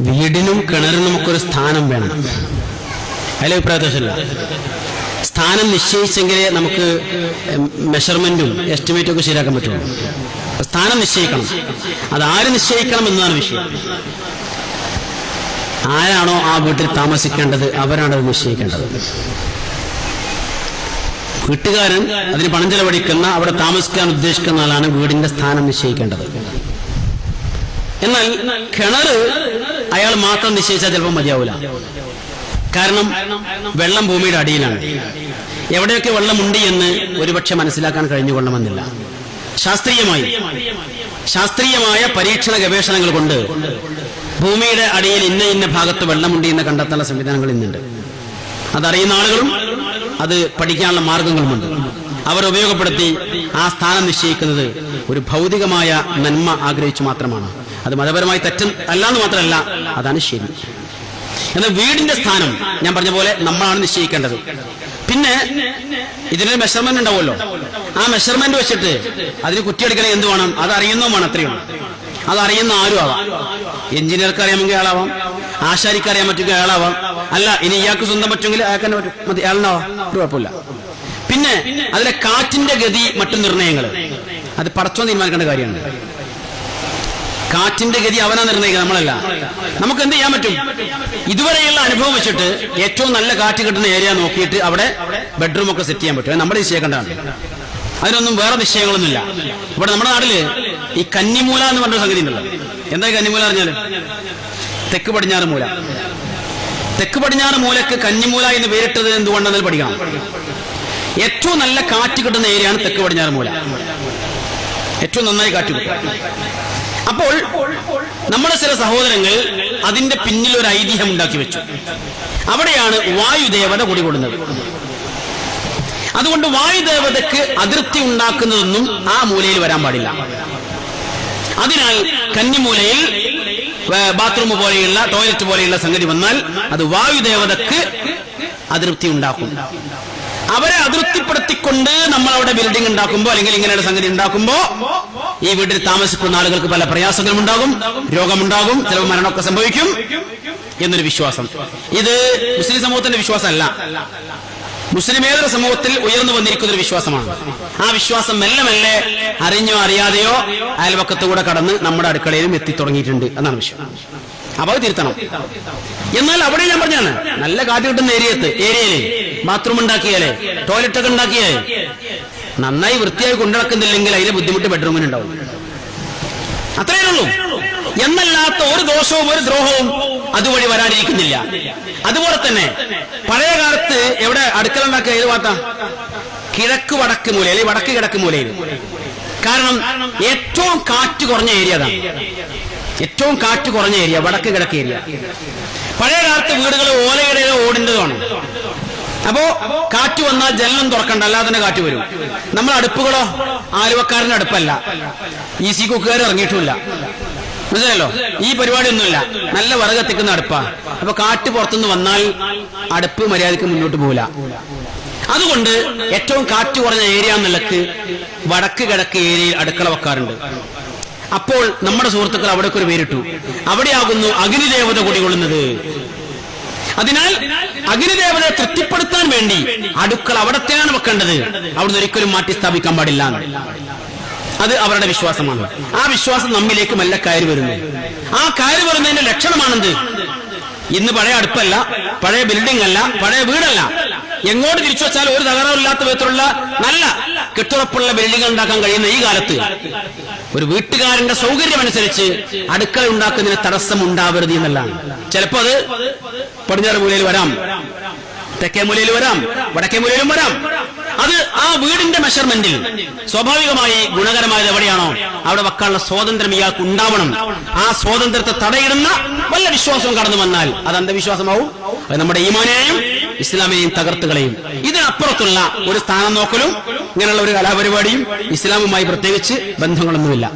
വീടിനും കിണറിനും ഒക്കെ ഒരു സ്ഥാനം വേണം. അതിൽ അഭിപ്രായത്തില്ല സ്ഥാനം നിശ്ചയിച്ചെങ്കിലേ നമുക്ക് മെഷർമെന്റും എസ്റ്റിമേറ്റും ഒക്കെ ശരിയാക്കാൻ പറ്റുള്ളൂ. സ്ഥാനം നിശ്ചയിക്കണം. അത് ആര് നിശ്ചയിക്കണം എന്നതാണ് വിഷയം. ആരാണോ ആ വീട്ടിൽ താമസിക്കേണ്ടത് അവരാണ് അത് നിശ്ചയിക്കേണ്ടത്. വീട്ടുകാരൻ അതിന് പണം ചെലവഴിക്കുന്ന അവിടെ താമസിക്കാൻ ഉദ്ദേശിക്കുന്ന ആളാണ് വീടിന്റെ സ്ഥാനം നിശ്ചയിക്കേണ്ടത്. എന്നാൽ കിണർ അയാൾ മാത്രം നിശ്ചയിച്ചാൽ ചിലപ്പോൾ മതിയാവില്ല കാരണം വെള്ളം ഭൂമിയുടെ അടിയിലാണ്. എവിടെയൊക്കെ വെള്ളമുണ്ട് എന്ന് ഒരുപക്ഷെ മനസ്സിലാക്കാൻ കഴിഞ്ഞുകൊള്ളണമെന്നില്ല. ശാസ്ത്രീയമായി ശാസ്ത്രീയമായ പരീക്ഷണ ഗവേഷണങ്ങൾ കൊണ്ട് ഭൂമിയുടെ അടിയിൽ ഇന്ന ഇന്ന ഭാഗത്ത് വെള്ളമുണ്ട് എന്ന് കണ്ടെത്താനുള്ള സംവിധാനങ്ങൾ ഇന്നുണ്ട്. അതറിയുന്ന ആളുകളും അത് പഠിക്കാനുള്ള മാർഗങ്ങളുമുണ്ട്. അവർ ഉപയോഗപ്പെടുത്തി ആ സ്ഥാനം നിശ്ചയിക്കുന്നത് ഒരു ഭൗതികമായ നന്മ ആഗ്രഹിച്ചു മാത്രമാണ്. അത് മതപരമായി തെറ്റും അല്ലാന്ന് മാത്രമല്ല അതാണ് ശരി. എന്നാൽ വീടിന്റെ സ്ഥാനം ഞാൻ പറഞ്ഞ പോലെ നമ്മളാണ് നിശ്ചയിക്കേണ്ടത്. പിന്നെ ഇതിനൊരു മെഷർമെന്റ് ഉണ്ടാവുമല്ലോ. ആ മെഷർമെന്റ് വെച്ചിട്ട് അതിന് കുറ്റിയടിക്കണേ എന്ത് വേണം? അത് അറിയുന്നതും വേണം അത്രയും അത് അറിയുന്ന ആരും ആവാം. എഞ്ചിനീയർക്ക് അറിയാമെങ്കിൽ അയാളാവാം. ആശാരിക്ക് അറിയാൻ പറ്റുമെങ്കിൽ അയാളാവാം. അല്ല ഇനി ഇയാൾക്ക് സ്വന്തം പറ്റുമെങ്കിൽ അയാൾക്ക് തന്നെ പറ്റും ഒരു കുഴപ്പമില്ല. പിന്നെ അതിലെ കാറ്റിന്റെ ഗതി മറ്റു നിർണയങ്ങൾ. അത് പടച്ചോ തീരുമാനിക്കേണ്ട കാര്യമാണ്. കാറ്റിന്റെ ഗതി അവനാ നിർണയിക്കുക നമ്മളല്ല. നമുക്ക് എന്ത് ചെയ്യാൻ പറ്റും? ഇതുവരെയുള്ള അനുഭവം വെച്ചിട്ട് ഏറ്റവും നല്ല കാറ്റ് കിട്ടുന്ന ഏരിയ നോക്കിയിട്ട് അവിടെ ബെഡ്റൂം ഒക്കെ സെറ്റ് ചെയ്യാൻ പറ്റും. നമ്മുടെ നിശ്ചയിക്കേണ്ടതാണ് അതിനൊന്നും വേറെ നിശ്ചയങ്ങളൊന്നുമില്ല. ഇവിടെ നമ്മുടെ നാട്ടിൽ ഈ കന്നിമൂല എന്ന് പറഞ്ഞ സംഗതി ഉണ്ടല്ലോ. എന്താ കന്നിമൂല അറിഞ്ഞാൽ തെക്ക് പടിഞ്ഞാറ് മൂല. തെക്ക് പടിഞ്ഞാറ് മൂലക്ക് കന്നിമൂല എന്ന് പേരിട്ടത് എന്തുകൊണ്ടെന്ന് പഠിക്കണം. ഏറ്റവും നല്ല കാറ്റ് കിട്ടുന്ന ഏരിയയാണ് തെക്ക് പടിഞ്ഞാറ് മൂല. ഏറ്റവും നന്നായി കാറ്റ് കിട്ടും. അപ്പോൾ നമ്മുടെ ചില സഹോദരങ്ങൾ അതിന്റെ പിന്നിൽ ഒരു ഐതിഹ്യം ഉണ്ടാക്കി വെച്ചു. അവിടെയാണ് വായുദേവത കുടികൊള്ളുന്നത് അതുകൊണ്ട് വായുദേവതയ്ക്ക് അതിർത്തി ഉണ്ടാക്കുന്നതൊന്നും ആ മൂലയിൽ വരാൻ പാടില്ല. അതിനാൽ കന്നിമൂലയിൽ ബാത്റൂം പോലെയുള്ള ടോയ്ലറ്റ് പോലെയുള്ള സംഗതി വന്നാൽ അത് വായുദേവതക്ക് അതിർത്തി ഉണ്ടാക്കും. അവരെ അതിർത്തിപ്പെടുത്തിക്കൊണ്ട് നമ്മൾ അവിടെ ബിൽഡിംഗ് ഉണ്ടാക്കുമ്പോ അല്ലെങ്കിൽ ഇങ്ങനെയുള്ള സംഗതി ഉണ്ടാക്കുമ്പോ ഈ വീട്ടിൽ താമസിക്കുന്ന ആളുകൾക്ക് പല പ്രയാസങ്ങളും ഉണ്ടാകും രോഗമുണ്ടാകും ചിലപ്പോൾ മരണമൊക്കെ സംഭവിക്കും എന്നൊരു വിശ്വാസം. ഇത് മുസ്ലിം സമൂഹത്തിന്റെ വിശ്വാസമല്ല. മുസ്ലിമേതര സമൂഹത്തിൽ ഉയർന്നു വന്നിരിക്കുന്ന ഒരു വിശ്വാസമാണ്. ആ വിശ്വാസം മെല്ലെ മെല്ലെ അറിഞ്ഞോ അറിയാതെയോ അയൽവക്കത്തുകൂടെ കടന്ന് നമ്മുടെ അടുക്കളയിലും എത്തിത്തുടങ്ങിയിട്ടുണ്ട് എന്നാണ് വിശ്വാസം. അപ്പൊ തിരുത്തണം. എന്നാൽ അവിടെ ഞാൻ പറഞ്ഞാണ് നല്ല കാറ്റ് കിട്ടുന്ന ഏരിയത്ത് ഏരിയയിൽ ബാത്റൂം ഉണ്ടാക്കിയാലേ ടോയ്ലറ്റ് ഒക്കെ ഉണ്ടാക്കിയാലേ നന്നായി വൃത്തിയായി കൊണ്ടുനടക്കുന്നില്ലെങ്കിൽ അതിലെ ബുദ്ധിമുട്ട് ബെഡ്റൂമിനുണ്ടാവും അത്രയേ ഉള്ളൂ. എന്നല്ലാത്ത ഒരു ദോഷവും ഒരു ദ്രോഹവും അതുവഴി വരാനിരിക്കുന്നില്ല. അതുപോലെ തന്നെ പഴയ കാലത്ത് എവിടെ അടുക്കള ഉണ്ടാക്കുക ഏത് ഭാഗത്താ? കിഴക്ക് വടക്ക് മൂല അല്ലെങ്കിൽ വടക്ക് കിഴക്ക് മൂലയിൽ. കാരണം ഏറ്റവും കാറ്റ് കുറഞ്ഞ ഏരിയ ഏറ്റവും കാറ്റ് കുറഞ്ഞ ഏരിയ വടക്ക് കിഴക്ക് ഏരിയ പഴയ കാലത്ത് വീടുകൾ ഓലയിടയിലോ ഓടിന്റെതാണ് അപ്പോ കാറ്റ് വന്നാൽ ജനലം തുറക്കണ്ട അല്ലാതെ തന്നെ കാറ്റ് വരും. നമ്മൾ അടുപ്പുകളോ? ആലുവക്കാരന്റെ അടുപ്പല്ല. ഈ സി കുക്കുകാർ ഇറങ്ങിയിട്ടുമില്ല മനസ്സിലല്ലോ ഈ പരിപാടി ഒന്നുമില്ല നല്ല വറകത്തിക്കുന്ന എത്തിക്കുന്ന അടുപ്പാ. അപ്പൊ കാറ്റ് പുറത്തുനിന്ന് വന്നാൽ അടുപ്പ് മര്യാദയ്ക്ക് മുന്നോട്ട് പോകില്ല അതുകൊണ്ട് ഏറ്റവും കാറ്റ് കുറഞ്ഞ ഏരിയ എന്നുള്ളത് വടക്ക് കിഴക്ക് ഏരിയയിൽ അടുക്കള വെക്കാറുണ്ട്. അപ്പോൾ നമ്മുടെ സുഹൃത്തുക്കൾ അവിടേക്ക് ഒരു പേരിട്ടു. അവിടെയാകുന്നു അഗ്നിദേവത കുടികൊള്ളുന്നത് അതിനാൽ അഗ്നിദേവതയെ തൃപ്തിപ്പെടുത്താൻ വേണ്ടി അടുക്കള അവിടത്തെയാണ് വെക്കേണ്ടത്. അവിടുന്ന് ഒരിക്കലും മാറ്റി സ്ഥാപിക്കാൻ പാടില്ല അത് അവരുടെ വിശ്വാസമാണ്. ആ വിശ്വാസം നമ്മിലേക്ക് മെല്ലെ കയറി വരുന്നു. ആ കയറി വരുന്നതിന്റെ ലക്ഷണമാണെന്ത്? ഇന്ന് പഴയ അടുപ്പല്ല പഴയ ബിൽഡിംഗ് അല്ല പഴയ വീടല്ല. എങ്ങോട്ട് തിരിച്ചു വെച്ചാൽ ഒരു തകരാറില്ലാത്ത വിധത്തിലുള്ള നല്ല കെട്ടുറപ്പുള്ള ബിൽഡിംഗ് ഉണ്ടാക്കാൻ കഴിയുന്ന ഈ കാലത്ത്. ഒരു വീട്ടുകാരന്റെ സൗകര്യമനുസരിച്ച് അടുക്കള ഉണ്ടാക്കുന്നതിന് തടസ്സം ഉണ്ടാവരുത് എന്നുള്ളതാണ് ചിലപ്പോ അത് പടിഞ്ഞാറ് മൂലയിൽ വരാം തെക്കേ മൂലയിൽ വരാം വടക്കേ മൂലയിലും വരാം. അത് ആ വീടിന്റെ മെഷർമെന്റിൽ സ്വാഭാവികമായി ഗുണകരമായത് എവിടെയാണോ? അവിടെ വെക്കാനുള്ള സ്വാതന്ത്ര്യം ഇയാൾക്ക് ഉണ്ടാവണം. ആ സ്വാതന്ത്ര്യത്തെ തടയിടുന്ന വല്ല വിശ്വാസവും കടന്നു വന്നാൽ അത് അന്ധവിശ്വാസമാവും. നമ്മുടെ ഈമാനെയും ഇസ്ലാമിനെയും തകർത്തുകളെയും. ഇതിനപ്പുറത്തുള്ള ഒരു സ്ഥാനം നോക്കലും ഇങ്ങനെയുള്ള ഒരു കലാപരിപാടിയും ഇസ്ലാമുമായി പ്രത്യേകിച്ച് ബന്ധങ്ങളൊന്നുമില്ല.